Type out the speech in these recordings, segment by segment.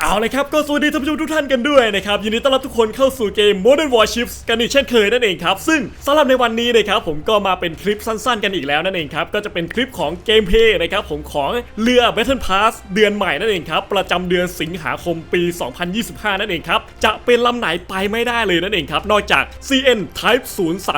เอาเลยครับ ก็สวัสดีท่านผู้ชมทุกท่านกันด้วยนะครับ ยินดีต้อนรับทุกคนเข้าสู่เกม Modern Warships กันอีกเช่นเคยนั่นเองครับ ซึ่งสำหรับในวันนี้นะครับผมก็มาเป็นคลิปสั้นๆ กันอีกแล้วนั่นเองครับ ก็จะเป็นคลิปของเกมเพย์นะครับผมของเรือ Battle Pass เดือนใหม่นั่นเองครับ ประจำเดือนสิงหาคมปี 2025 นั่นเองครับ จะเป็นลำไหนไปไม่ได้เลยนั่นเองครับ นอกจาก CN Type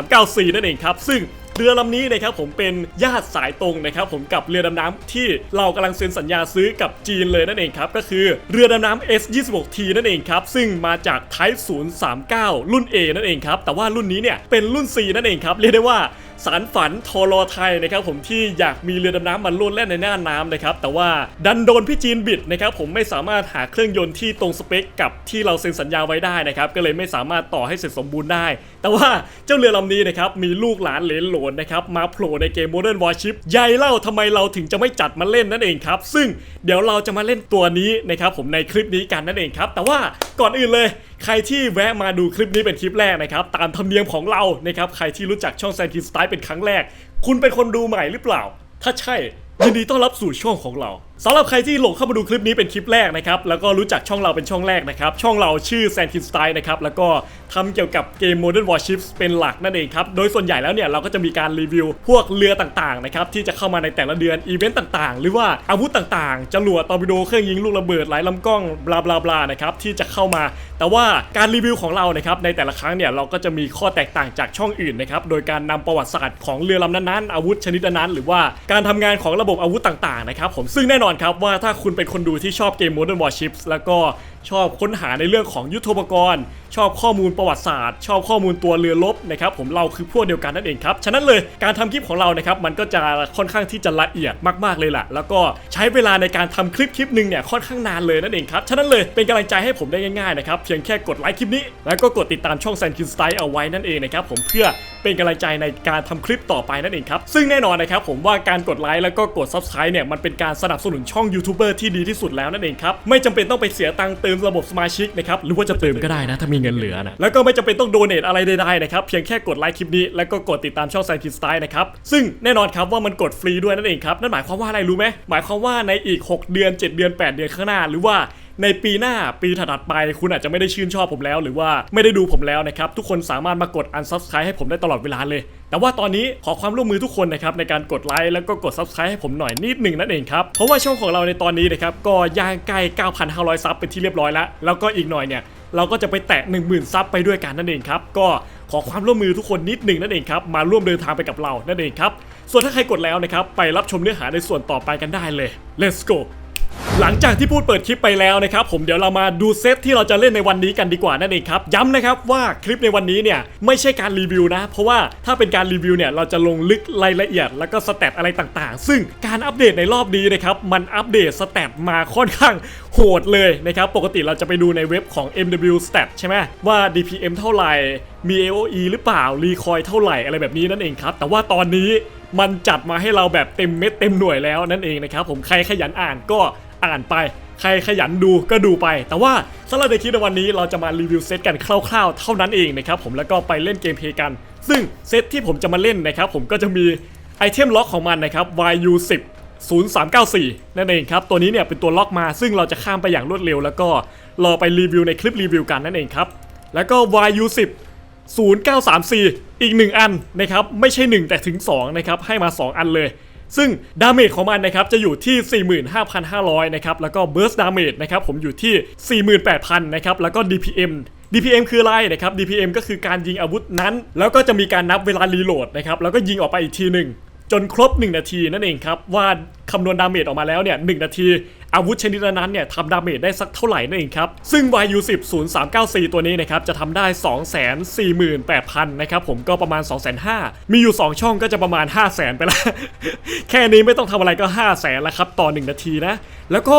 0394 นั่นเองครับ ซึ่ง เรือลำนี้นะครับผมเป็นญาติสายตรงนะครับผมกับเรือดำน้ำที่เรากำลังเซ็นสัญญาซื้อกับจีนเลยนั่นเองครับก็คือเรือดำน้ำ S26T นั่นเองครับซึ่งมาจาก Type 039 รุ่น A นั่นเองครับแต่ว่ารุ่นนี้เนี่ยเป็นรุ่น C นั่นเองครับเรียกได้ว่าสารฝันทอรอไทยนะครับผมที่อยากมีเรือดำน้ำมันโลดแล่นในหน้าน้ำนะครับแต่ว่าดันโดนพี่จีนบิดนะครับผมไม่สามารถหาเครื่องยนต์ที่ตรงสเปคกับที่เราเซ็นสัญญาไว้ได้นะครับก็เลยไม่สามารถต่อให้เสร็จสมบูรณ์ได้ แต่ว่าเจ้าเรือลำนี้นะครับมีลูกหลานเหลนโหลนนะครับมาโผล่ในเกม Modern Warship ใหญ่เล่าทำไมเราถึงจะไม่จัดมาเล่นนั่นเองครับ ซึ่งเดี๋ยวเราจะมาเล่นตัวนี้นะครับผมในคลิปนี้กันนั่นเองครับ แต่ว่าก่อนอื่นเลย ใครที่แวะมาดูคลิปนี้เป็นคลิปแรกนะครับตามธรรมเนียมของเรานะครับใครที่รู้จักช่องแซนคินสไตล์เป็นครั้งแรก คุณเป็นคนดูใหม่หรือเปล่า ถ้าใช่ ยินดีต้อนรับสู่ช่องของเราสำหรับใครที่หลงเข้ามาดูคลิปนี้เป็นคลิปแรกนะครับ แล้วก็รู้จักช่องเราเป็นช่องแรกนะครับ ช่องเราชื่อแซนคินสไตล์นะครับ แล้วก็ทำเกี่ยวกับเกม Modern Warships เป็นหลักนั่นเองครับ โดยส่วนใหญ่แล้วเนี่ย เราก็จะมีการรีวิวพวกเรือต่างๆนะครับ ที่จะเข้ามาในแต่ละเดือน อีเวนต์ต่างๆ หรือว่าอาวุธต่างๆจรวดตอร์ปิโดเครื่องยิงลูกระเบิดหลายลำกล้องบลาบลาบลานะครับที่จะเข้ามา แต่ว่าการรีวิวของเรานะครับในแต่ละครั้งเนี่ยเราก็จะมีข้อแตกต่างจากช่องอื่นนะครับโดยการนำประวัติศาสตร์ของเรือลำนั้นๆอาวุธชนิดนั้นๆหรือว่าการทำงานของระบบอาวุธต่างๆนะครับผมซึ่งแน่นอนครับว่าถ้าคุณเป็นคนดูที่ชอบเกม Modern Warships แล้วก็ชอบค้นหาในเรื่องของยุทโธปกรณ์ ชอบข้อมูลประวัติศาสตร์ ชอบข้อมูลตัวเรือรบนะครับผมเราคือพวกเดียวกันนั่นเองครับ ฉะนั้นเลยการทำคลิปของเรานะครับมันก็จะค่อนข้างที่จะละเอียดมากๆเลยแหละแล้วก็ใช้เวลาในการทำคลิปคลิปหนึ่งเนี่ยค่อนข้างนานเลยนั่นเองครับฉะนั้นเลยเป็นกำลังใจให้ผมได้ง่ายๆนะครับเพียงแค่กดไลค์คลิปนี้ แล้วก็กดติดตามช่องแซนคินสไตล์เอาไว้นั่นเองนะครับผมเพื่อเป็นกำลังใจในการทำคลิปต่อไปนั่นเองครับซึ่งแน่นอนนะครับผมว่าการกดไลค์แล้วก็กด subscribe เนี่ยมันเป็นการสนับสนุนช่องยูทูบเบอร์ที่ดีที่สุดแล้วนั่นเองครับไม่จำเป็นต้องไปเสียตังค์เติมระบบสมาชิกนะครับหรือว่าจะเติมก็ได้นะ ถ้ามีเงินเหลือนะแล้วก็ไม่จำเป็นต้องโดเนทอะไรใดๆนะครับเพียงแค่กดไลค์คลิปนี้แล้วก็กดติดตามช่องไซคินสไตล์นะครับซึ่งแน่นอนครับว่ามันกดฟรีด้วยนั่นเองครับนั่นหมายความว่าอะไรรู้ไหมหมายความว่าในอีก 6 เดือน 7 เดือน 8 เดือนข้างหน้าหรือว่า ในปีหน้าปีถัดไป คุณอาจจะไม่ได้ชื่นชอบผมแล้ว หรือว่าไม่ได้ดูผมแล้วนะครับ ทุกคนสามารถมากด unsubscribe ให้ผมได้ตลอดเวลาเลย แต่ว่าตอนนี้ขอความร่วมมือทุกคนนะครับในการกดไลค์แล้วก็กด subscribe ให้ผมหน่อยนิดหนึ่งนั่นเองครับ เพราะว่าช่องของเราในตอนนี้นะครับก็ย่างใกล้ 9,500 ซับเป็นที่เรียบร้อยแล้ว แล้วก็อีกหน่อยเนี่ยเราก็จะไปแตะ 10,000 ซับไปด้วยกันนั่นเองครับ ก็ขอความร่วมมือทุกคนนิดหนึ่งนั่นเองครับ มาร่วมเดินทางไปกับเรานั่นเองครับ ส่วนถ้าใครกดแล้วนะครับ ไปรับชมเนื้อหาในส่วนต่อไปกันได้เลย let's go หลังจากที่พูดเปิดคลิปไปแล้วนะครับผมเดี๋ยวเรามาดูเซตที่เราจะเล่นในวันนี้กันดีกว่านั่นเองครับย้ำนะครับว่าคลิปในวันนี้เนี่ยไม่ใช่การรีวิวนะ เพราะว่าถ้าเป็นการรีวิวเนี่ยเราจะลงลึกรายละเอียด แล้วก็สเตตอะไรต่างๆ ซึ่งการอัปเดตในรอบนี้นะครับมันอัปเดตสเตตมาค่อนข้างโหดเลยนะครับปกติเราจะไปดูในเว็บของ MW Stat ใช่ไหมว่า DPM เท่าไหร่มี AOE หรือเปล่ารีคอยเท่าไหร่อะไรแบบนี้นั่นเองครับแต่ว่าตอนนี้ มันจัดมาให้เราแบบเต็มเม็ดเต็มหน่วยแล้วนั่นเองนะครับผมใครขยันอ่านก็อ่านไป ใครขยันดูก็ดูไป แต่ว่าสำหรับในคลิปในวันนี้เราจะมารีวิวเซตกันคร่าวๆ เท่านั้นเองนะครับผมแล้วก็ไปเล่นเกมเพย์กัน ซึ่งเซตที่ผมจะมาเล่นนะครับผมก็จะมีไอเทมล็อกของมันนะครับ YU 10 0394 นั่นเองครับ ตัวนี้เนี่ยเป็นตัวล็อกมา ซึ่งเราจะข้ามไปอย่างรวดเร็ว แล้วก็รอไปรีวิวในคลิปรีวิวกันนั่นเองครับ แล้วก็ YU 10 0934 อีก 1 อันนะครับไม่ใช่ 1 แต่ถึง 2 นะครับ ให้มา 2 อันเลย ซึ่งดาเมจของมันนะครับจะอยู่ที่ 45,500 นะครับ แล้วก็เบิร์สดาเมจนะครับผมอยู่ที่ 48,000 นะครับ แล้วก็ DPM DPM คืออะไรนะครับ DPM ก็คือการยิงอาวุธนั้น แล้วก็จะมีการนับเวลารีโหลดนะครับแล้วก็ยิงออกไปอีกทีหนึ่งจนครบ 1 นาทีนั่นเองครับว่า คำนวณดาเมจออกมาแล้วเนี่ยหนาที อาวุธชนิดนั้นเนี่ยทำดาเมจได้สักเท่าไหร่นั่นเองครับ ซึ่ง YU 10 0394 ตัวนี้นะครับจะทำได้ 248,000 นะครับผมก็ประมาณ250,000 มีอยู่ 2 ช่องก็จะประมาณ 500,000 ไปล้วแค่นี้ไม่ต้องทำอะไรก็ 500,000แล้วครับต่อ 1 นาทีนะ แล้วก็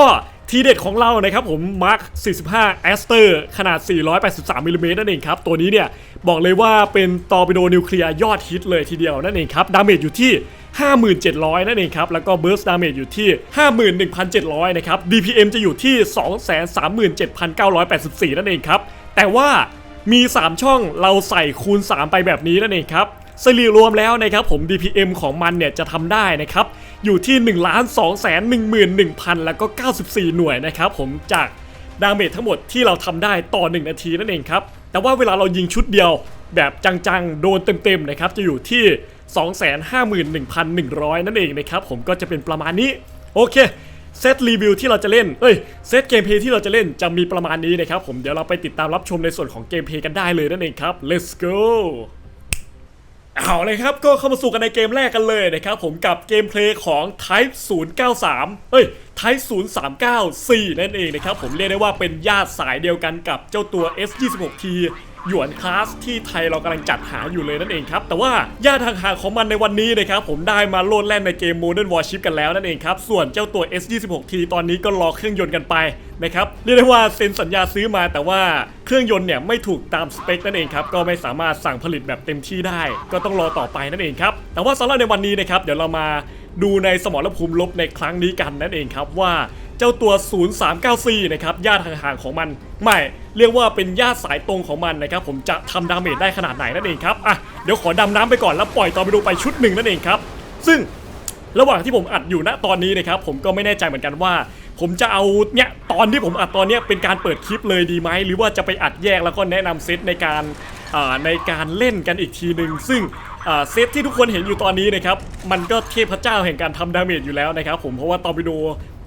ทีเด็ดของเรานะครับผม Mark 45 a s t e r ขนาด 483มิลลิเมตรนั่นเองครับ ตัวนี้เนี่ย บอกเลยว่าเป็นตอร์ปิโดนิวเคลียร์ยอดฮิตเลยทีเดียวนั่นเองครับ ดาเมจอยู่ที่ 57,000 นั่นเองครับ แล้วก็ Burst Damage อยู่ที่ 51,700 นะครับ DPM จะอยู่ที่ 237,984 นั่นเองครับ แต่ว่ามี 3 ช่องเราใส่คูณ 3 ไปแบบนี้นั่นเองครับสรีรวมแล้วนะครับผม DPM ของมันเนี่ยจะทำได้นะครับ อยู่ที่ 1 2 1 1 1 0 0 แล้วก็ 94 หน่วยนะครับผมจากดาเมจทั้งหมดที่เราทำได้ต่อ 1 นาทีนั่นเองครับ แต่ว่าเวลาเรายิงชุดเดียวแบบจังๆ โดนเต็มๆนะครับจะอยู่ที่ 251,100 นั่นเองนะครับผมก็จะเป็นประมาณนี้โอเคเซตรีวิวที่เราจะเล่น เอ้ย เซตเกมเพลย์ที่เราจะเล่นจะมีประมาณนี้นะครับผม เดี๋ยวเราไปติดตามรับชมในส่วนของเกมเพลย์กันได้เลยนั่นเองครับ let's go เอาเลยครับ ก็เข้ามาสู่กันในเกมแรกกันเลยนะครับผมกับเกมเพลย์ของ Type 093 เอ้ย Type 0394 นั่นเองนะครับผมเรียกได้ว่าเป็นญาติสายเดียวกันกับเจ้าตัว S26T หยวนคลาสที่ไทยเรากำลังจัดหาอยู่เลยนั่นเองครับ แต่ว่าญาติห่างของมันในวันนี้นะครับผมได้มาโลดแล่นในเกม Modern Warship กันแล้วนั่นเองครับ ส่วนเจ้าตัว S26T ตอนนี้ก็รอเครื่องยนต์กันไปนะครับเรียกได้ว่าเซ็นสัญญาซื้อมาแต่ว่าเครื่องยนต์เนี่ยไม่ถูกตามสเปคนั่นเองครับก็ไม่สามารถสั่งผลิตแบบเต็มที่ได้ ก็ต้องรอต่อไปนั่นเองครับแต่ว่าสำหรับในวันนี้นะครับเดี๋ยวเรามา ดูในสมรภูมิลบในครั้งนี้กันนั่นเองครับว่าเจ้าตัว 0394 นะครับญาติห่างๆของมัน ไม่เรียกว่าเป็นญาติสายตรงของมันนะครับผมจะทำดาเมจได้ขนาดไหนนั่นเองครับอะเดี๋ยวขอดำน้ำไปก่อนแล้วปล่อยตอร์ปิโดไปชุดหนึ่งนั่นเองครับ ซึ่งระหว่างที่ผมอัดอยู่ณตอนนี้นะครับผมก็ไม่แน่ใจเหมือนกันว่า ผมจะเอาเนี่ยตอนที่ผมอัดตอนเนี้ยเป็นการเปิดคลิปเลยดีไหมหรือว่าจะไปอัดแยกแล้วก็แนะนำเซตในการอ่าในการเล่นกันอีกทีหนึ่งซึ่ง เซตที่ทุกคนเห็นอยู่ตอนนี้นะครับ มันก็เทพเจ้าแห่งการทำดาเมจอยู่แล้วนะครับผมเพราะว่าตอร์ปิโด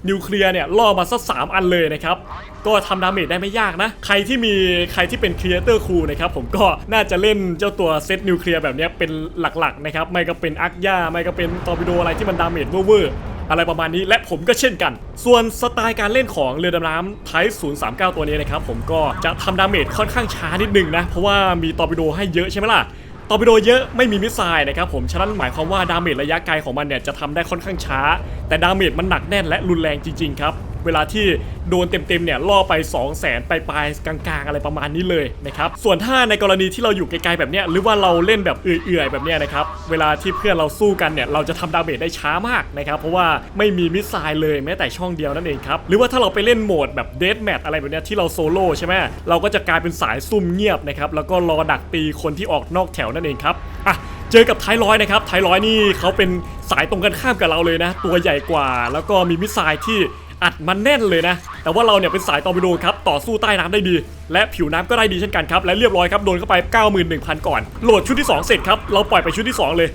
นิวเคลียร์เนี่ยล่อมาสักสามอันเลยนะครับ ก็ทำดาเมจได้ไม่ยากนะ ใครที่มีใครที่เป็นครีเอเตอร์ครูนะครับผมก็น่าจะเล่นเจ้าตัวเซตนิวเคลียร์แบบนี้เป็นหลักๆนะครับ ไม่ก็เป็นอักย่าไม่ก็เป็นตอร์ปิโดอะไรที่มันดาเมจเวอร์อะไรประมาณนี้และผมก็เช่นกัน ส่วนสไตล์การเล่นของเรือดำน้ำไทป์039 ตัวนี้นะครับผมก็จะทำดาเมจค่อนข้างช้านิดนึงนะ เพราะว่ามีตอร์ปิโดให้เยอะใช่ไหมล่ะ ตอร์ปิโดเยอะไม่มีมิสไซล์นะครับผม ฉะนั้นหมายความว่าดาเมจระยะไกลของมันเนี่ยจะทำได้ค่อนข้างช้า แต่ดาเมจมันหนักแน่นและรุนแรงจริงๆครับ เวลาที่โดนเต็มๆเนี่ยล่อไป 2 0 0แสนไปปลายๆกลางๆ อะไรประมาณนี้เลยนะครับส่วนถ้าในกรณีที่เราอยู่ไกลๆแบบเนี้ยหรือว่าเราเล่นแบบเอื่อยๆแบบเนี้ยนะครับเวลาที่เพื่อนเราสู้กันเนี่ยเราจะทำดาเมจได้ช้ามากนะครับเพราะว่าไม่มีมิสไซล์เลยแม้แต่ช่องเดียวนั่นเองครับหรือว่าถ้าเราไปเล่นโหมดแบบเดธแมทอะไรแบบเนี้ยที่เราโซโล่ใช่ไหมเราก็จะกลายเป็นสายซุ่มเงียบนะครับแล้วก็รอดักตีคนที่ออกนอกแถวนั่นเองครับอะเจอกับไทร้อยนะครับไทร้อยนี่เขาเป็นสายตรงกันข้ามกับเราเลยนะ ตัวใหญ่กว่า แล้วก็มีมิสไซล์ที่ อัดมันแน่นเลยนะ แต่ว่าเราเนี่ยเป็นสายตอร์ปิโดครับต่อสู้ใต้น้ำได้ดี และผิวน้ำก็ได้ดีเช่นกันครับ และเรียบร้อยครับโดนเข้าไป 91,000 ก่อน โหลดชุดที่ 2 เสร็จครับ เราปล่อยไปชุดที่ 2 เลย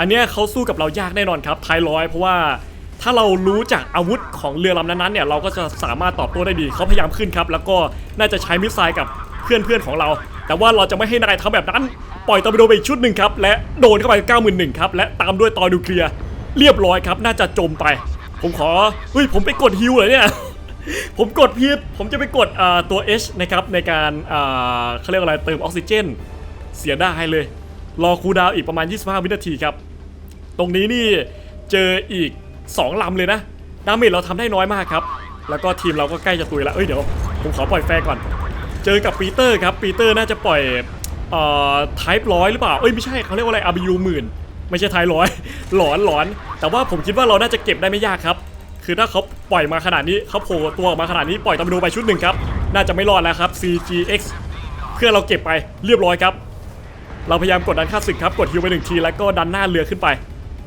อันเนี้ยเขาสู้กับเรายากแน่นอนครับไทร้อยเพราะว่าถ้าเรารู้จากอาวุธของเรือลำนั้นๆเนี่ยเราก็จะสามารถตอบโต้ได้ดีเขาพยายามขึ้นครับ แล้วก็น่าจะใช้มิสไซล์กับเพื่อนๆของเรา แต่ว่าเราจะไม่ให้นายทำแบบนั้น ปล่อยตอร์ปิโดไปอีกชุดหนึ่งครับและโดนเข้าไป91,000ครับและตามด้วยตอร์นิวเคลียร์เรียบร้อยครับน่าจะจมไป ผมขอเฮ้ยผมไปกดฮิวเลยเนี่ย ผมกดผิด ผมจะไปกดตัว H นะครับในการเขาเรียกว่าอะไรเติมออกซิเจน เสียไดายเลย รอคูดาวอีกประมาณ 25 วินาทีครับ ตรงนี้นี่เจออีก 2 ลำเลยนะ ดาเมจเราทำได้น้อยมากครับ แล้วก็ทีมเราก็ใกล้จะตุยแล้ว เอ้ยเดี๋ยวผมขอปล่อยแฟร์ก่อน เจอกับปีเตอร์ครับ ปีเตอร์น่าจะปล่อยเอ่อไทป์ร้อยหรือเปล่า เอ้ยไม่ใช่เขาเรียกว่าอะไร RBU หมื่น ไม่ใช่ไทป์ร้อยหลอนหลอน แต่ว่าผมคิดว่าเราน่าจะเก็บได้ไม่ยากครับ คือถ้าเขาปล่อยมาขนาดนี้เขาโผล่ตัวออกมาขนาดนี้ปล่อยตอร์ปิโดไปชุดหนึ่งครับ น่าจะไม่รอดแล้วครับ CGX เพื่อเราเก็บไปเรียบร้อยครับ เราพยายามกดดันค่าศึกครับ กดฮิวไปหนึ่งทีแล้วก็ดันหน้าเรือขึ้นไป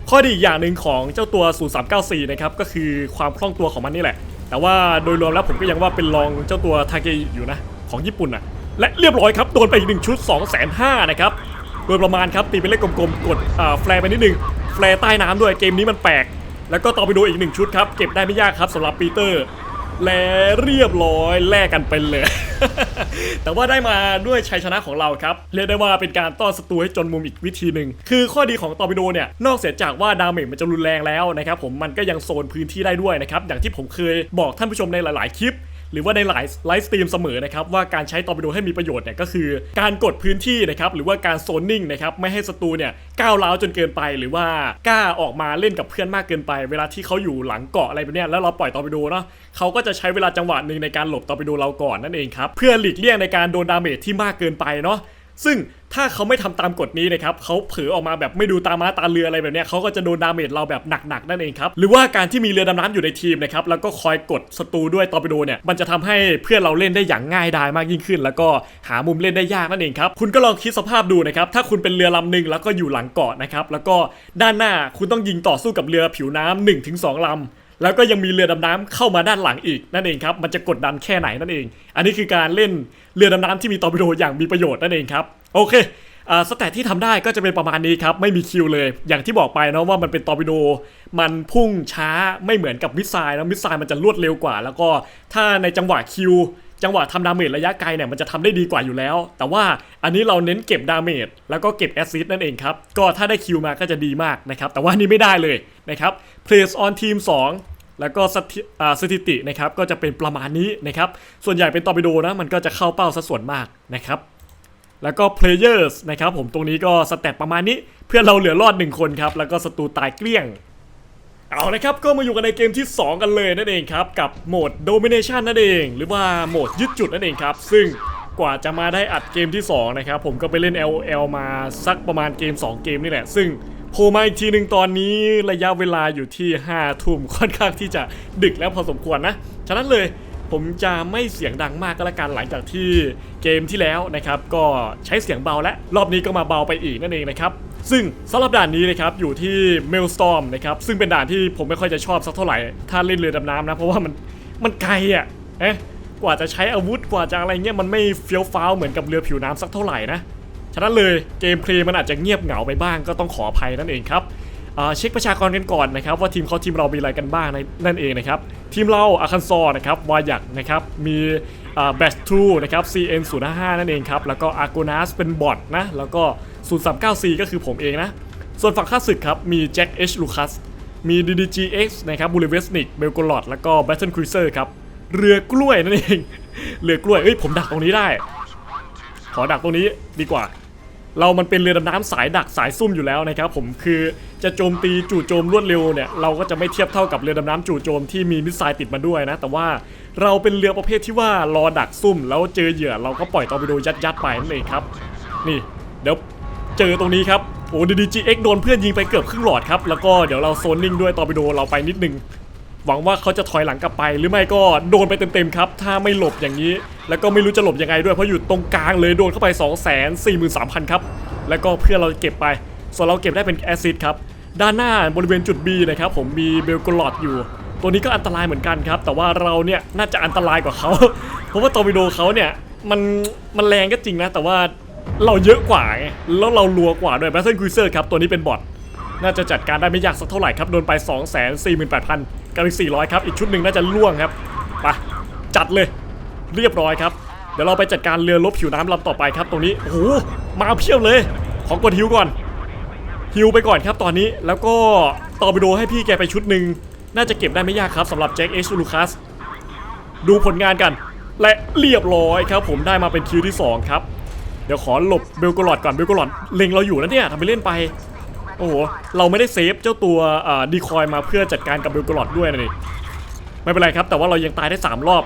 ข้อดีอีกอย่างหนึ่งของเจ้าตัว 0394 นะครับก็คือความคล่องตัวของมันนี่แหละ แต่ว่าโดยรวมแล้วผมก็ยังว่าเป็นรองเจ้าตัวทาเกอิอยู่นะของญี่ปุ่นนะและเรียบร้อยครับโดนไปอีกหนึ่งชุด 2 5 0 0 0นะครับ โดยประมาณครับตีเป็นเลขกลมๆ กดแฟร์ไปนิดนึง แฟร์ใต้น้ำด้วยเกมนี้มันแปลก แล้วก็ต่อไปดูอีกหนึ่งชุดครับ เก็บได้ไม่ยากครับสำหรับปีเตอร์ และเรียบร้อยแลกกันเป็นเลย แต่ว่าได้มาด้วยชัยชนะของเราครับ เรียกได้ว่าเป็นการต้อนศัตรูให้จนมุมอีกวิธีหนึ่ง คือข้อดีของตอร์ปิโดเนี่ย นอกเสียจากว่าดาเมจมันจะรุนแรงแล้วนะครับผมมันก็ยังโซนพื้นที่ได้ด้วยนะครับอย่างที่ผมเคยบอกท่านผู้ชมในหลาย ๆ คลิป หรือว่าในหลายไลฟ์สตรีมเสมอนะครับว่าการใช้ตอร์ปิโดให้มีประโยชน์เนี่ยก็คือ การกดพื้นที่นะครับหรือว่าการโซนนิ่งนะครับไม่ให้ศัตรูเนี่ยก้าวร้าวจนเกินไป หรือว่ากล้าออกมาเล่นกับเพื่อนมากเกินไป เวลาที่เขาอยู่หลังเกาะอะไรแบบนี้แล้วเราปล่อยตอร์ปิโดเนาะเขาก็จะใช้เวลาจังหวะหนึ่งในการหลบตอร์ปิโดเราก่อนนั่นเองครับเพื่อหลีกเลี่ยงในการโดนดาเมจที่มากเกินไปเนาะซึ่ง ถ้าเขาไม่ทำตามกฎนี้นะครับเขาเผลอออกมาแบบไม่ดูตาม้าตาเรืออะไรแบบนี้เขาก็จะโดนดาเมจเราแบบหนักๆนั่นเองครับหรือว่าการที่มีเรือดำน้ำอยู่ในทีมนะครับแล้วก็คอยกดศัตรูด้วยตอร์ปิโดเนี่ยมันจะทำให้เพื่อนเราเล่นได้อย่างง่ายดายมากยิ่งขึ้น แล้วก็หามุมเล่นได้ยากนั่นเองครับคุณก็ลองคิดสภาพดูนะครับถ้าคุณเป็นเรือลำหนึ่งแล้วก็อยู่หลังเกาะนะครับแล้วก็ด้านหน้าคุณต้องยิงต่อสู้กับเรือผิวน้ำ1-2ลำแล้วก็ยังมีเรือดำน้ำเข้ามาด้านหลังอีกนั่นเองครับมันจะกดดันแค่ไหนนั่นเอง อันนี้คือการเล่นเรือดำน้ำที่มีตอร์ปิโดอย่างมีประโยชน์นั่นเองครับ โอเคสแตทที่ทำได้ก็จะเป็นประมาณนี้ครับ ไม่มีคิวเลย อย่างที่บอกไปเนาะว่ามันเป็นตอร์ปิโด มันพุ่งช้าไม่เหมือนกับมิสไซล์นะมิสไซล์มันจะรวดเร็วกว่า แล้วก็ถ้าในจังหวะคิวจังหวะทำดาเมจระยะไกลเนี่ยมันจะทำได้ดีกว่าอยู่แล้ว แต่ว่าอันนี้เราเน้นเก็บดาเมจแล้วก็เก็บแอสซิสต์นั่นเองครับ ก็ถ้าได้คิวมาก็จะดีมากนะครับ แต่ว่านี้ไม่ได้เลยนะครับ Place on Team 2 แล้วก็สถิตินะครับก็จะเป็นประมาณนี้นะครับ ส่วนใหญ่เป็นตอร์ปิโดนะมันก็จะเข้าเป้าซะส่วนมากนะครับ แล้วก็ players นะครับผมตรงนี้ก็สแตทประมาณนี้เพื่อนเราเหลือรอดหนึ่งคนครับ แล้วก็ศัตรูตายเกลี้ยง เอาละครับ ก็มาอยู่กันในเกมที่ 2 กันเลยนั่นเองครับ กับโหมด domination นั่นเอง หรือว่าโหมดยึดจุดนั่นเองครับ ซึ่งกว่าจะมาได้อัดเกมที่ 2 นะครับ ผมก็ไปเล่น LOL มาสักประมาณเกม 2 เกมนี่แหละ ซึ่งโผล่มาอีกทีหนึ่งตอนนี้ระยะเวลาอยู่ที่5ทุ่มค่อนข้างที่จะดึกแล้วพอสมควรนะ ฉะนั้นเลย ผมจะไม่เสียงดังมากก็แล้วกันหลังจากที่เกมที่แล้วนะครับ ก็ใช้เสียงเบาและรอบนี้ก็มาเบาไปอีกนั่นเองนะครับ ซึ่งสำหรับด่านนี้นะครับอยู่ที่ Maelstrom นะครับซึ่งเป็นด่านที่ผมไม่ค่อยจะชอบสักเท่าไหร่ถ้าเล่นเรือดำน้ำนะเพราะว่ามันมันไกลอะเอ๊ะกว่าจะใช้อาวุธกว่าจะอะไรเงี้ยมันไม่เฟี้ยวฟ้าวเหมือนกับเรือผิวน้ำสักเท่าไหร่นะฉะนั้นเลยเกมเพลย์มันอาจจะเงียบเหงาไปบ้างก็ต้องขออภัยนั่นเองครับ เช็คประชากรกันก่อนนะครับว่าทีมเขาทีมเรามีอะไรกันบ้างในนั่นเองนะครับทีมเราอาคันซอนะครับวายักนะครับมีแบสทูนะครับ CN 0 5 5นั่นเองครับแล้วก็อาร์โกนัสเป็นบอทนะแล้วก็ 039C ก็คือผมเองนะส่วนฝั่งข้าศึกครับมีแจ็คเอชลูคัสมี DDGX นะครับบูเลเวสนิกเบลโกลอดแล้วก็แบทเทิลครูเซอร์ครับเรือกล้วยนั่นเองเรือกล้วยเอ้ยผมดักตรงนี้ได้ ขอดักตรงนี้ดีกว่า เรามันเป็นเรือดำน้ำสายดักสายซุ่มอยู่แล้วนะครับผมคือ จะโจมตีจู่โจมรวดเร็วเนี่ยเราก็จะไม่เทียบเท่ากับเรือดำน้ำจู่โจมที่มีมิสไซล์ติดมาด้วยนะ แต่ว่าเราเป็นเรือประเภทที่ว่ารอดักซุ่ม แล้วเจอเหยื่อเราก็ปล่อยตอร์ปิโดยัดยัดไปนั่นเองครับ นี่เดี๋ยวเจอตรงนี้ครับโอ้ดีดีจีเอ็กโดนเพื่อนยิงไปเกือบครึ่งหลอดครับแล้วก็เดี๋ยวเราโซนนิ่งด้วยตอร์ปิโดเราไปนิดนึงหวังว่าเขาจะถอยหลังกลับไปหรือไม่ก็โดนไปเต็มๆครับ ถ้าไม่หลบอย่างนี้ แล้วก็ไม่รู้จะหลบยังไงด้วยเพราะอยู่ตรงกลางเลยโดนเข้าไป 2 4 3 0 0 0 ครับ แล้วก็เพื่อเราเก็บไป ส่วนเราเก็บได้เป็นแอซิดครับ ด้านหน้าบริเวณจุด B นะครับผมมีเบลกลอดอยู่ ตัวนี้ก็อันตรายเหมือนกันครับ แต่ว่าเราเนี่ยน่าจะอันตรายกว่าเขา เพราะว่าตอร์ปิโดเขาเนี่ยมันมันแรงก็จริงนะ แต่ว่าเราเยอะกว่าไงแล้วเรารัวกว่าด้วยแบทเทิลครูเซอร์ครับตัวนี้เป็นบอทน่าจะจัดการได้ไม่ยากสักเท่าไหร่ครับโดนไป 2 4 8 0 0 0กับอีก400 ครับ อีกชุดหนึ่งน่าจะล่วงครับไปจัดเลยเรียบร้อยครับ เดี๋ยวเราไปจัดการเรือลบผิวน้ำลำต่อไปครับตรงนี้โอ้โหมาเพียบเลย ขอกดฮิวก่อน ฮิวไปก่อนครับตอนนี้แล้วก็ต่อไปดูให้พี่แกไปชุดหนึ่งน่าจะเก็บได้ไม่ยากครับสำหรับแจ็คเอชลูคัสดูผลงานกัน และเรียบร้อยครับ ผมได้มาเป็นคิวที่สองครับ เดี๋ยวขอหลบเบลกลอดก่อนเบลกลอดเล็งเราอยู่นะเนี่ยทำไปเล่นไป โอ้โห เราไม่ได้เซฟเจ้าตัวดีคอยมาเพื่อจัดการกับเบลกรอดด้วยนะนี่ไม่เป็นไรครับ แต่ว่าเรายังตายได้ 3 รอบ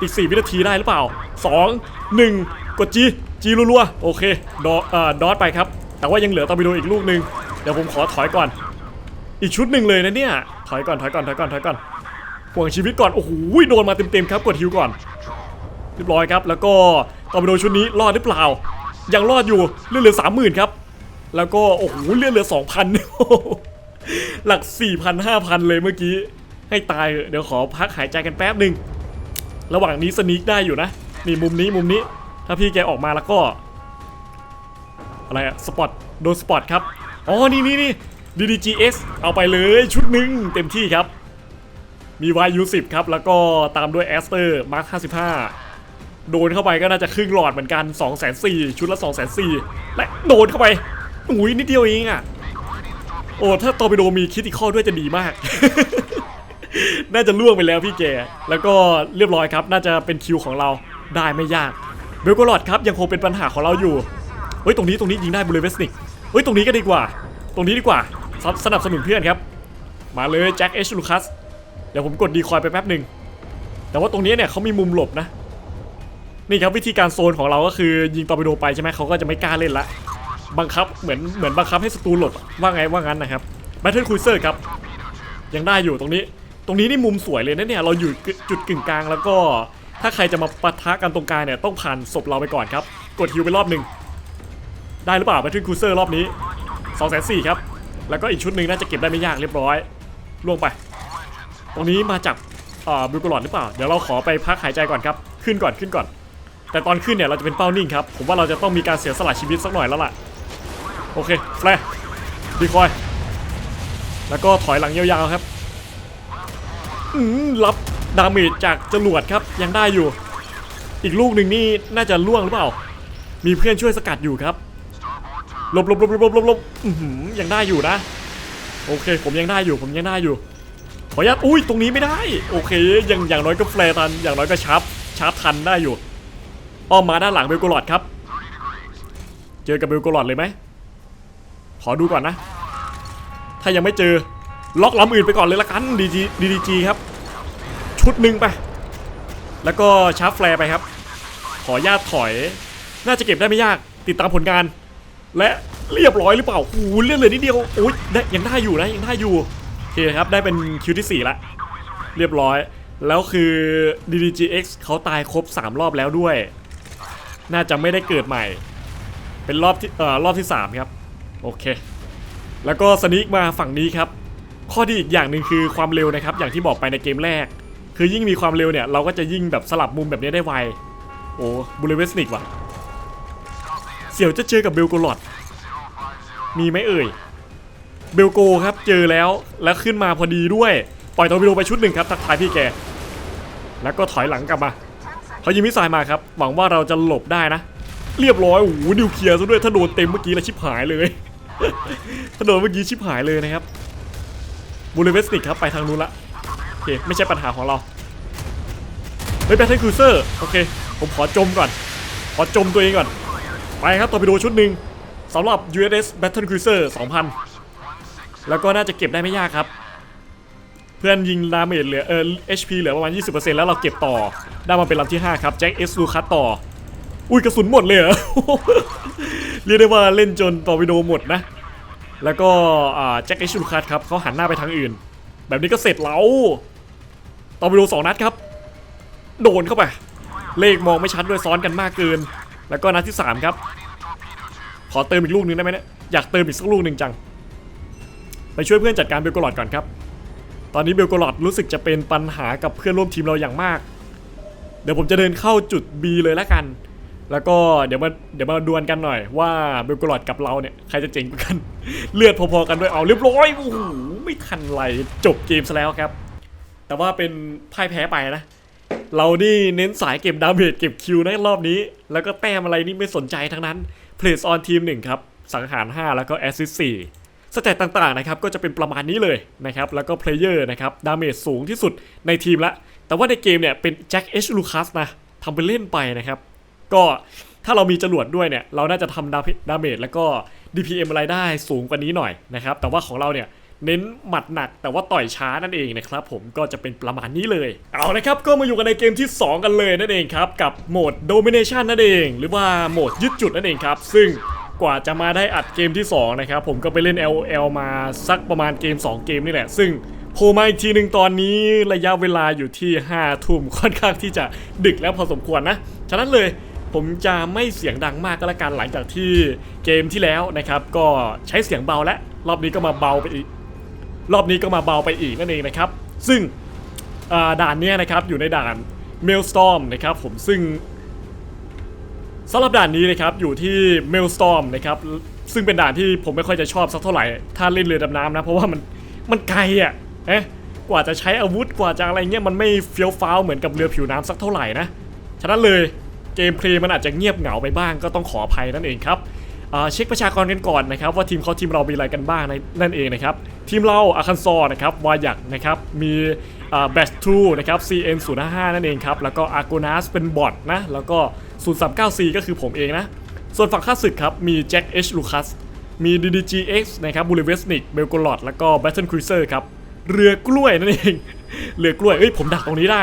อีก 4 วินาทีได้หรือเปล่า 2 1 กดจีจีรัวๆโอเคดออ่อดอทไปครับ แต่ว่ายังเหลือตอร์ปิโดอีกลูกหนึ่งเดี๋ยวผมขอถอยก่อน อีกชุดหนึ่งเลยนะเนี่ย ถอยก่อนถอยก่อนถอยก่อนถอยก่อนห่วงชีวิตก่อน โอ้โหโดนมาเต็มๆครับกดฮิวก่อน เรียบร้อยครับ แล้วก็ตอร์ปิโดชุดนี้รอดหรือเปล่า ยังรอดอยู่เลือดเหลือสามหมื่นครับ แล้วก็โอ้โหเลือดเหลือสองพันหลักสี่พันห้าพันเลยเมื่อกี้ ให้ตายเถอะเดี๋ยวขอพักหายใจกันแป๊บหนึ่งระหว่างนี้สนีกได้อยู่นะนี่มุมนี้มุมนี้ ถ้าพี่แกออกมาแล้วก็ อะไรอะสปอตโดนสปอตครับ อ๋อ นี่นี่นี่ DDGS เอาไปเลยชุดหนึ่งเต็มที่ครับ มี YU10 ครับ แล้วก็ตามด้วย a s t e r Mark 55 โดนเข้าไปก็น่าจะครึ่งหลอดเหมือนกัน 2 4 0 0 0ชุดละ 2 4 0 0 0และโดนเข้าไปอุ้ยนิดเดียวเองอะโอ้ถ้าตอร์ปิโดมีคิติคอด้วยจะดีมาก น่าจะล่วงไปแล้วพี่แก แล้วก็เรียบร้อยครับ น่าจะเป็นคิวของเราได้ไม่ยากเบลกอลอดครับยังคงเป็นปัญหาของเราอยู่ ฮ้ยตรงนี้ตรงนี้ยิงได้บูเลเวสนิกเฮ้ยตรงนี้ก็ดีกว่า ตรงนี้ดีกว่าสสนับสนุนเพื่อนครับ มาเลยแจ็คเอชลูคัสเดี๋ยวผมกดดีคอยไปแป๊บหนึ่งแต่ว่าตรงนี้เนี่ยเขามีมุมหลบนะ นี่ครับวิธีการโซนของเราก็คือยิงตอร์ปิโดไปใช่ไหมเขาก็จะไม่กล้าเล่นละบังคับเหมือนเหมือนบังคับให้ศัตรูหลบว่าไงว่างั้นนะครับแบทเทิลครูเซอร์ครับยังได้อยู่ตรงนี้ ตรงนี้นี่มุมสวยเลยนะเนี่ยเราอยู่จุดกึ่งกลางแล้วก็ถ้าใครจะมาปะทะกันตรงกลางเนี่ยต้องผ่านศพเราไปก่อนครับ กดฮิวไปรอบหนึ่ง ได้หรือเปล่าแบทเทิลครูเซอร์รอบนี้2 4 0 0 0ครับ แล้วก็อีกชุดหนึ่งน่าจะเก็บได้ไม่ยากเรียบร้อยล่วงไป ตรงนี้มาจากบิลกลอดหรือเปล่า เดี๋ยวเราขอไปพักหายใจก่อนครับ ขึ้นก่อนขึ้นก่อน แต่ตอนขึ้นเนี่ยเราจะเป็นเป้านิ่งครับ ผมว่าเราจะต้องมีการเสียสละชีวิตสักหน่อยแล้วล่ะ โอเคแฟร์ดีคอย แล้วก็ถอยหลังยาวๆครับ อืมรับดาเมจจากจรวดครับ ยังได้อยู่ อีกลูกหนึ่งนี่น่าจะล่วงหรือเปล่า มีเพื่อนช่วยสกัดอยู่ครับ หลบหลบหลบหลบหลบหลบลบยังได้อยู่นะ โอเค ผมยังได้อยู่ ผมยังได้อยู่ ขออนุญาตอุ้ยตรงนี้ไม่ได้ โอเค ยังอย่างน้อยก็แฟร์ทัน อย่างน้อยก็ชาร์ปชาร์ปทันได้อยู่อ้อมมาด้านหลังเบลโกลอดครับ เจอกับเบลโกลอดเลยไหม ขอดูก่อนนะ ถ้ายังไม่เจอ ล็อกล้ำอื่นไปก่อนเลยละกันดีจีดีดีจีครับ ชุดหนึ่งไป แล้วก็ชาร์ปแฟร์ไปครับ ขออนุญาตถอย น่าจะเก็บได้ไม่ยาก ติดตามผลงาน และเรียบร้อยหรือเปล่าโอ้โหเลื่อนเลยนิดเดียวโอ้ยได้ยังได้อยู่นะยังได้อยู่โอเคครับได้เป็นคิวที่4ละเรียบร้อย แล้วคือ DDGX เขาตายครบ 3 รอบแล้วด้วย น่าจะไม่ได้เกิดใหม่ เป็นรอบที่เอ่อรอบที่ 3 ครับโอเค แล้วก็สนิกมาฝั่งนี้ครับ ข้อดีอีกอย่างหนึ่งคือความเร็วนะครับ อย่างที่บอกไปในเกมแรก คือยิ่งมีความเร็วเนี่ยเราก็จะยิ่งแบบสลับมุมแบบนี้ได้ไวโอ้บูเลเวสนิกว่ะ สี่ยวจะเจอกับเบลโกลอดมีไหมเอ่ย เบลโกครับเจอแล้วแล้วขึ้นมาพอดีด้วย ปล่อยตอร์ปิโดไปชุดหนึ่งครับทักทายพี่แก แล้วก็ถอยหลังกลับมาเขายิงมิสไซล์มาครับ หวังว่าเราจะหลบได้นะ เรียบร้อยโอ้โหนิวเคลียร์ซะด้วยถ้าโดนเต็มเมื่อกี้ล้วชิบหายเลยถ้าโดนเมื่อกี้ชิบหายเลยนะครับบูเลเวสนิกครับไปทางนู้นละโอเคไม่ใช่ปัญหาของเราเฮ้ยแบทเทิลคูเซอร์โอเค ผมขอจมก่อนขอจมตัวเองก่อน ไปครับตอร์ปิโดชุดหนึ่งสำหรับ USS Battle Cruiser 2000 แล้วก็น่าจะเก็บได้ไม่ยากครับ เพื่อนยิงดาเมจเหลือเออ HP เหลือประมาณ 20%แล้วเราเก็บต่อ ได้มาเป็นลำที่ 5 ครับแจ็คเอสลูคัสต่อ อุ้ยกระสุนหมดเลยเหรอ เรียกได้ว่าเล่นจนตอร์ปิโดหมดนะ แล้วก็แจ็คเอสลูคัสครับเขาหันหน้าไปทางอื่น แบบนี้ก็เสร็จแล้วตอร์ปิโดสองนัดครับ โดนเข้าไป เลขมองไม่ชัดด้วยซ้อนกันมากเกิน แล้วก็นัดที่ 3 ครับ ขอเติมอีกลูกนึงได้ไหมเนี่ยอยากเติมอีกสักลูกหนึ่งจัง ไปช่วยเพื่อนจัดการเบลโกลอดก่อนครับ ตอนนี้เบลโกลอดรู้สึกจะเป็นปัญหากับเพื่อนร่วมทีมเราอย่างมาก เดี๋ยวผมจะเดินเข้าจุด B เลยละกัน แล้วก็เดี๋ยวมาเดี๋ยวมาดวลกันหน่อยว่าเบลโกลอดกับเราเนี่ยใครจะเจ๋งกว่ากัน เลือดพอๆกันด้วยเอาเรียบร้อยโอ้โหไม่ทันไรจบเกมซะแล้วครับ แต่ว่าเป็นพ่ายแพ้ไปนะ เรานี่เน้นสายเก็บดาเมจเก็บคิวในรอบนี้ แล้วก็แต้มอะไรนี่ไม่สนใจทั้งนั้นเพลสออนทีมหนึ่งครับ สังหาร 5 แล้วก็แอสซิสสี่สเตตต่างๆนะครับก็จะเป็นประมาณนี้เลยนะครับแล้วก็เพลเยอร์นะครับดาเมจสูงที่สุดในทีมละ แต่ว่าในเกมเนี่ยเป็นแจ็คเอชลูคัสนะทำไปเล่นไปนะครับ ก็ถ้าเรามีจรวดด้วยเนี่ยเราน่าจะทำดาดาเมจแล้วก็ DPM อะไรได้สูงกว่านี้หน่อยนะครับแต่ว่าของเราเนี่ย เน้นหมัดหนักแต่ว่าต่อยช้านั่นเองนะครับผมก็จะเป็นประมาณนี้เลย เอาละครับก็มาอยู่กันในเกมที่ 2 กันเลยนั่นเองครับกับโหมด Domination นั่นเอง หรือว่าโหมดยึดจุดนั่นเองครับ ซึ่งกว่าจะมาได้อัดเกมที่ 2 นะครับ ผมก็ไปเล่น LOL มาสักประมาณเกม 2 เกมนี่แหละ ซึ่งโผล่มาอีกทีหนึ่งตอนนี้ระยะเวลาอยู่ที่ 5 ทุ่มค่อนข้างที่จะดึกแล้วพอสมควรนะ ฉะนั้นเลยผมจะไม่เสียงดังมากก็แล้วกันหลังจากที่เกมที่แล้วนะครับ ก็ใช้เสียงเบาและรอบนี้ก็มาเบาไปอีก รอบนี้ก็มาเบาไปอีกนั่นเองนะครับ ซึ่งด่านนี้นะครับอยู่ในด่าน Maelstrom นะครับผมซึ่งสำหรับด่านนี้นะครับอยู่ที่ Maelstrom นะครับซึ่งเป็นด่านที่ผมไม่ค่อยจะชอบสักเท่าไหร่ ถ้าเล่นเรือดำน้ำนะ เพราะว่ามันมันไกลอะเอ๊ะกว่าจะใช้อาวุธกว่าจะอะไรเงี้ยมันไม่เฟี้ยวฟ้าวเหมือนกับเรือผิวน้ำสักเท่าไหร่นะ ฉะนั้นเลยเกมเพลย์มันอาจจะเงียบเหงาไปบ้างก็ต้องขออภัยนั่นเองครับเช็คประชากรกันก่อนนะครับว่าทีมเขาทีมเรามีอะไรกันบ้างในนั่นเองนะครับ ทีมเราอาคันซอนะครับวายักนะครับมีแบสทูนะครับ CN 0 5 5นั่นเองครับ แล้วก็อาร์โกนัสเป็นบอทนะ แล้วก็ 039C ก็คือผมเองนะ ส่วนฝั่งข้าศึกครับ มีแจ็คเอชลูคัสมี DDGX นะครับบูเลเวสนิกเบลโกลอดแล้วก็ Battle Cruiser ครับ เรือกล้วยนั่นเอง เรือกล้วย เอ้ย ผมดักตรงนี้ได้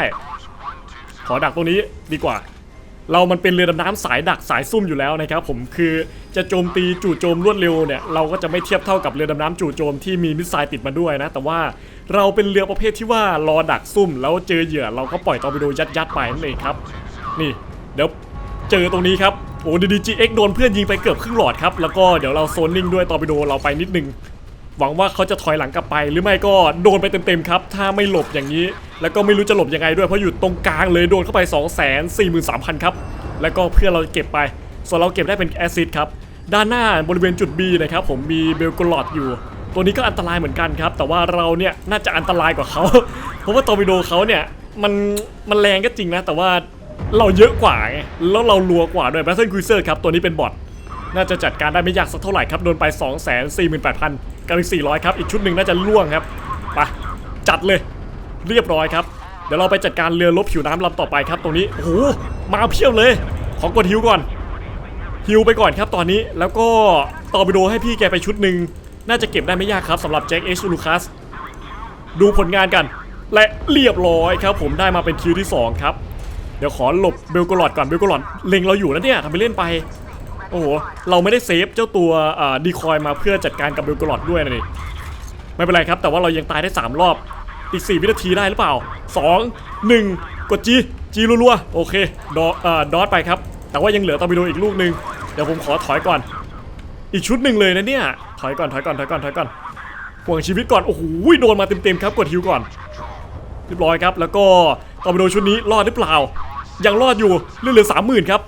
ขอดักตรงนี้ดีกว่า เรามันเป็นเรือดำน้ำสายดักสายซุ่มอยู่แล้วนะครับผมคือจะโจมตีจู่โจมรวดเร็วเนี่ยเราก็จะไม่เทียบเท่ากับเรือดำน้ำจู่โจมที่มีมิสไซล์ติดมาด้วยนะ แต่ว่าเราเป็นเรือประเภทที่ว่ารอดักซุ่ม แล้วเจอเหยื่อเราก็ปล่อยตอร์ปิโดยัดยัดไปนั่นเองครับนี่เดี๋ยวเจอตรงนี้ครับโอ้ดีดีจีเอ็กโดนเพื่อนยิงไปเกือบครึ่งหลอดครับแล้วก็เดี๋ยวเราโซนนิ่งด้วยตอร์ปิโดเราไปนิดนึง หวังว่าเขาจะถอยหลังกลับไป หรือไม่ก็โดนไปเต็มๆครับ ถ้าไม่หลบอย่างนี้ แล้วก็ไม่รู้จะหลบยังไงด้วยเพราะอยู่ตรงกลางเลยโดนเข้าไป 2 4 3 0 0 0 ครับ แล้วก็เพื่อเราเก็บไป ส่วนเราเก็บได้เป็นแอซิดครับ ด้านหน้าบริเวณจุด B นะครับผมมีเบลกลอดอยู่ ตัวนี้ก็อันตรายเหมือนกันครับ แต่ว่าเราเนี่ยน่าจะอันตรายกว่าเขา เพราะว่าตอร์ปิโดเขาเนี่ยมันมันแรงก็จริงนะ แต่ว่าเราเยอะกว่าไงแล้วเรารัวกว่าด้วยแบทเทิลครูเซอร์ครับตัวนี้เป็นบอทน่าจะจัดการได้ไม่ยากสักเท่าไหร่ครับโดนไป 2 4 8 0 0 0 กับอีก400 ครับ อีกชุดหนึ่งน่าจะล่วงครับไปจัดเลย เรียบร้อยครับ เดี๋ยวเราไปจัดการเรือลบผิวน้ำลำต่อไปครับ ตรงนี้โอ้โหมาเพียบเลย ขอกดฮิวก่อนฮิวไปก่อนครับตอนนี้แล้วก็ตอร์ปิโดให้พี่แกไปชุดหนึ่งน่าจะเก็บได้ไม่ยากครับสำหรับแจ็คเอชลูคัสดูผลงานกัน และเรียบร้อยครับ ผมได้มาเป็นคิวที่สองครับ เดี๋ยวขอหลบเบลกลอดก่อนเบลกลอดเล็งเราอยู่นะเนี่ยทำไปเล่นไป อ้โห เราไม่ได้เซฟเจ้าตัวดีคอยมาเพื่อจัดการกับเบลกลอดด้วยนะนี่ไม่เป็นไรครับ แต่ว่าเรายังตายได้ 3 รอบ อีก 4 วินาทีได้หรือเปล่า 2 1 กดจีจีรัวๆ โอเคดอเอ่อดอทไปครับ แต่ว่ายังเหลือตอร์ปิโดอีกลูกหนึ่งเดี๋ยวผมขอถอยก่อน อีกชุดหนึ่งเลยนะเนี่ย ถอยก่อน ถอยก่อน ถอยก่อน ถอยก่อน ห่วงชีวิตก่อน โอ้โห โดนมาเต็มๆครับ กดฮิวก่อน เรียบร้อยครับ แล้วก็ตอร์ปิโดชุดนี้รอดหรือเปล่า ยังรอดอยู่ เหลือสามหมื่นครับ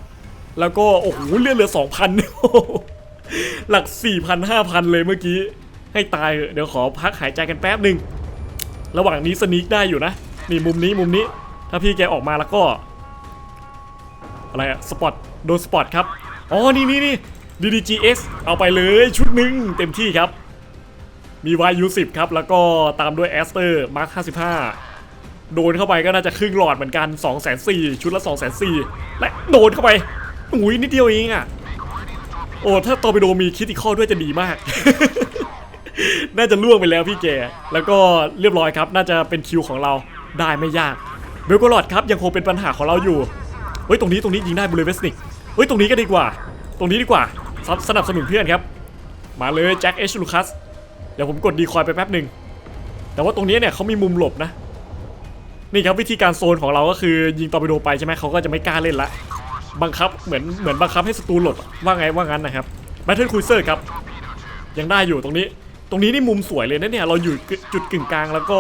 แล้วก็โอ้โหเลือดเหลือสองพันหลักสี่พันห้าพันเลยเมื่อกี้ ให้ตายเถอะเดี๋ยวขอพักหายใจกันแป๊บหนึ่งระหว่างนี้สนีกได้อยู่นะ นี่มุมนี้มุมนี้ ถ้าพี่แกออกมาแล้วก็ อะไรอะสปอตโดนสปอตครับ อ๋อ นี่นี่นี่ DDGS เอาไปเลยชุดหนึ่งเต็มที่ครับ มี YU10 ครับ แล้วก็ตามด้วย Aster Mark 55 โดนเข้าไปก็น่าจะครึ่งหลอดเหมือนกัน 2 4 0 0 0ชุดละ 2 4 0 0 0และโดนเข้าไป อุ้ยนิดเดียวเองอะโอ้ถ้าตอร์ปิโดมีคิดอีคอด้วยจะดีมาก น่าจะล่วงไปแล้วพี่แก แล้วก็เรียบร้อยครับ น่าจะเป็นคิวของเราได้ไม่ยาก เบลโกลอดครับยังคงเป็นปัญหาของเราอยู่เฮ้ยตรงนี้ตรงนี้ยิงได้บริเวสนิกเฮ้ยตรงนี้ก็ดีกว่า ตรงนี้ดีกว่าสสนับสนุนเพื่อนครับ มาเลยแจ็คเอชลูคัสเดี๋ยวผมกดดีคอยไปแป๊บหนึ่งแต่ว่าตรงนี้เนี่ยเขามีมุมหลบนะ นี่ครับวิธีการโซนของเราก็คือยิงตอร์ปิโดไปใช่ไหมเขาก็จะไม่กล้าเล่นละ บังคับเหมือนเหมือนบังคับให้ศัตรูหลบว่าไงว่างั้นนะครับแบทเทิลคุยเซอร์ครับยังได้อยู่ตรงนี้ ตรงนี้นี่มุมสวยเลยนะเนี่ยเราอยู่จุดกึ่งกลางแล้วก็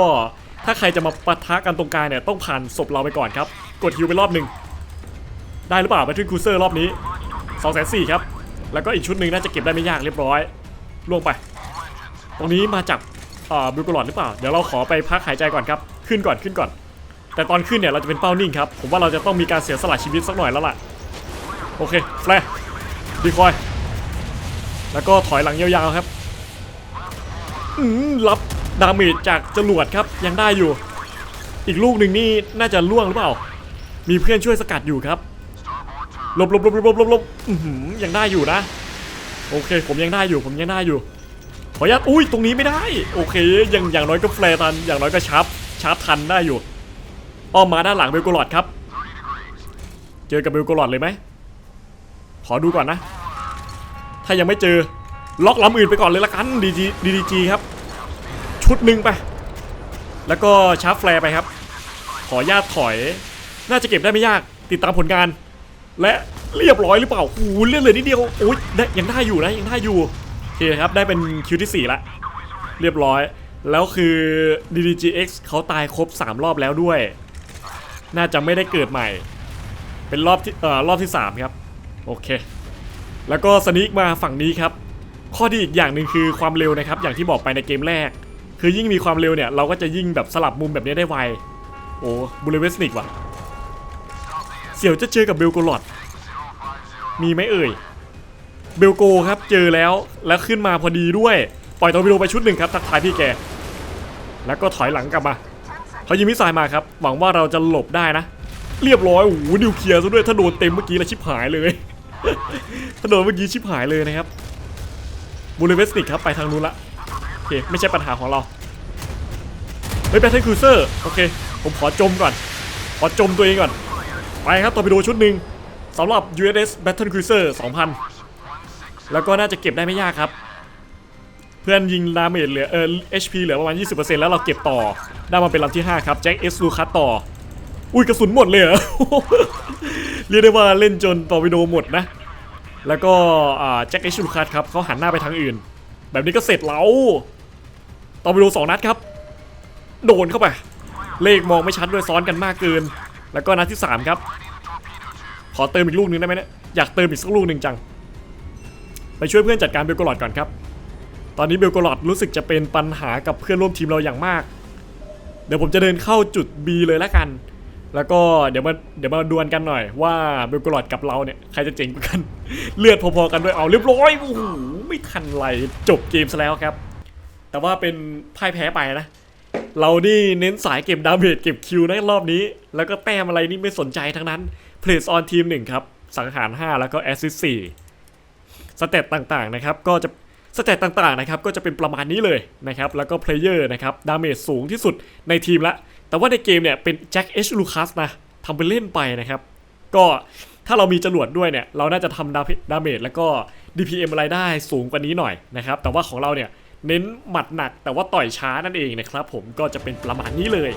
ถ้าใครจะมาปะทะกันตรงกลางเนี่ยต้องผ่านศพเราไปก่อนครับ กดฮิวไปรอบหนึ่งได้หรือเปล่าแบทเทิลคุยเซอร์รอบนี้2องแสนสี่ครับ แล้วก็อีกชุดหนึ่งน่าจะเก็บได้ไม่ยากเรียบร้อยล่วงไป ตรงนี้มาจากบิลกลอดหรือเปล่า เดี๋ยวเราขอไปพักหายใจก่อนครับ ขึ้นก่อนขึ้นก่อน แต่ตอนขึ้นเนี่ยเราจะเป็นเป้านิ่งครับ ผมว่าเราจะต้องมีการเสียสละชีวิตสักหน่อยแล้วล่ะ โอเคแฟร์ดีคอย แล้วก็ถอยหลังยาวๆครับอืมรับดาเมจจากจรวดครับ ยังได้อยู่ อีกลูกหนึ่งนี่น่าจะล่วงหรือเปล่า มีเพื่อนช่วยสกัดอยู่ครับลบลบลบลบลบลบยังได้อยู่นะ โอเค ผมยังได้อยู่ ผมยังได้อยู่ ขออนุญาตอุ้ยตรงนี้ไม่ได้ โอเค ยังอย่างน้อยก็แฟร์ทัน อย่างน้อยก็ชาร์ปชาร์ปทันได้อยู่อ้อมมาด้านหลังเบลโกลอดครับ เจอกับเบลโกลอดเลยไหม ขอดูก่อนนะ ถ้ายังไม่เจอ ล็อกลำอื่นไปก่อนเลยละกันดีจีดีดีจีครับ ชุดหนึ่งไป แล้วก็ชาร์ปแฟร์ไปครับ ขอญาตถอย น่าจะเก็บได้ไม่ยากติดตามผลงาน และเรียบร้อยหรือเปล่าโอ้โหเลื่อนเลยนิดเดียวโอ้ยได้ยังได้อยู่นะยังได้อยู่โอเคครับได้เป็นคิวที่ 4 ละ เรียบร้อยแล้วคือ DDGX เขาตายครบ 3 รอบแล้วด้วย น่าจะไม่ได้เกิดใหม่ เป็นรอบที่เอ่อรอบที่ 3 ครับ โอเค แล้วก็สนิกมาฝั่งนี้ครับ ข้อดีอีกอย่างหนึ่งคือความเร็วนะครับ อย่างที่บอกไปในเกมแรก คือยิ่งมีความเร็วเนี่ย เราก็จะยิ่งแบบสลับมุมแบบนี้ได้ไว โอ้บูเลเวสนิกว่ะ เสี่ยวจะเจอกับเบลโกลอดมีไหมเอ่ย เบลโกครับเจอแล้วแล้วขึ้นมาพอดีด้วย ปล่อยตัววิโดไปชุดหนึ่งครับทักทายพี่แก แล้วก็ถอยหลังกลับมาเขายิงมิสไซล์มาครับ หวังว่าเราจะหลบได้นะ เรียบร้อยโอ้โหนิวเคลียร์ซะด้วยถ้าโดนเต็มเมื่อกี้แล้วชิบหายเลย ถ้าโดนเมื่อกี้ชิบหายเลยนะครับบูเลเวสติกครับไปทางนู้นละโอเคไม่ใช่ปัญหาของเราเฮ้ยแบทเทิลครูเซอร์โอเค ผมขอจมก่อน ขอจมตัวเองก่อน ไปครับต่อร์ปิโดชุดหนึ่งสำหรับ USS Battle Cruiser 2000 แล้วก็น่าจะเก็บได้ไม่ยากครับ เพื่อนยิงดาเมจเหลือเออ HP เหลือประมาณ 20%แล้วเราเก็บต่อ ได้มาเป็นลำที่ 5 ครับแจ็คเอสลูคัสต่อ อุ้ยกระสุนหมดเลยเหรอ เรียกได้ว่าเล่นจนตอร์ปิโดหมดนะ แล้วก็แจ็คเอสลูคัสครับเขาหันหน้าไปทางอื่น แบบนี้ก็เสร็จแล้วต่อไปดูสองนัดครับ โดนเข้าไป เลขมองไม่ชัดด้วยซ้อนกันมากเกิน แล้วก็นัดที่ 3 ครับ ขอเติมอีกลูกหนึงได้ไหมเนี่ยอยากเติมอีกสักลูกหนึ่งจัง ไปช่วยเพื่อนจัดการเบลโกลอดก่อนครับ ตอนนี้เบลโกลอดรู้สึกจะเป็นปัญหากับเพื่อนร่วมทีมเราอย่างมาก เดี๋ยวผมจะเดินเข้าจุด B เลยละกัน แล้วก็เดี๋ยวมาเดี๋ยวมาดวลกันหน่อยว่าเบลกลอดกับเราเนี่ยใครจะเจ๋งกว่ากัน เลือดพอๆกันด้วยเอาเรียบร้อยโอ้โหไม่ทันไรจบเกมซะแล้วครับ แต่ว่าเป็นพ่ายแพ้ไปนะ เรานี่เน้นสายเก็บดาเมจเก็บคิวในรอบนี้ แล้วก็แต้มอะไรนี่ไม่สนใจทั้งนั้นเพลสออนทีมหนึ่งครับ สังหาร 5 แล้วก็แอสซิสสี่สเตตต่างๆนะครับก็จะสเตตต่างๆนะครับก็จะเป็นประมาณนี้เลยนะครับแล้วก็เพลเยอร์นะครับดาเมจสูงที่สุดในทีมละ แต่ว่าในเกมเนี่ยเป็นแจ็คเอชลูคัสนะทำเป็นเล่นไปนะครับ ก็ถ้าเรามีจรวดด้วยเนี่ย เราน่าจะทำดาดาเมจแล้วก็ DPM อะไรได้สูงกว่านี้หน่อยนะครับ แต่ว่าของเราเนี่ยเน้นหมัดหนักแต่ว่าต่อยช้านั่นเองนะครับผมก็จะเป็นประมาณนี้เลย